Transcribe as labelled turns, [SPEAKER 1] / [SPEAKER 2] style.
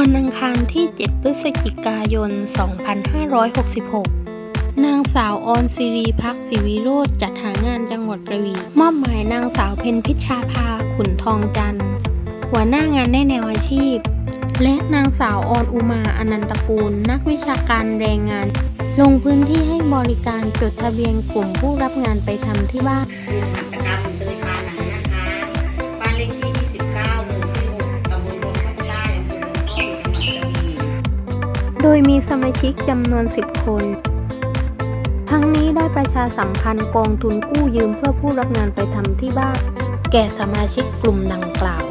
[SPEAKER 1] วันอังคารที่ 7 พฤศจิกายน 2566 นางสาวออนซิรีพักศิวิโรธจัดหางานจังหวัดกระบี่มอบหมายนางสาวเพนพิชชาภาขุนทองจันทร์หัวหน้างานแนแนวอาชีพ และนางสาวออนอุมาอนันตกูล นักวิชาการแรงงาน ลงพื้นที่ให้บริการจดทะเบียนกลุ่มผู้รับงานไปทำที่บ้าน
[SPEAKER 2] กลุ่มหัตถกรรม
[SPEAKER 1] โดยมีสมาชิกจำนวน 10 คน ทั้งนี้ได้ประชาสัมพันธ์กองทุนกู้ยืมเพื่อผู้รับงานไปทำที่บ้าน แก่สมาชิกกลุ่มดังกล่าว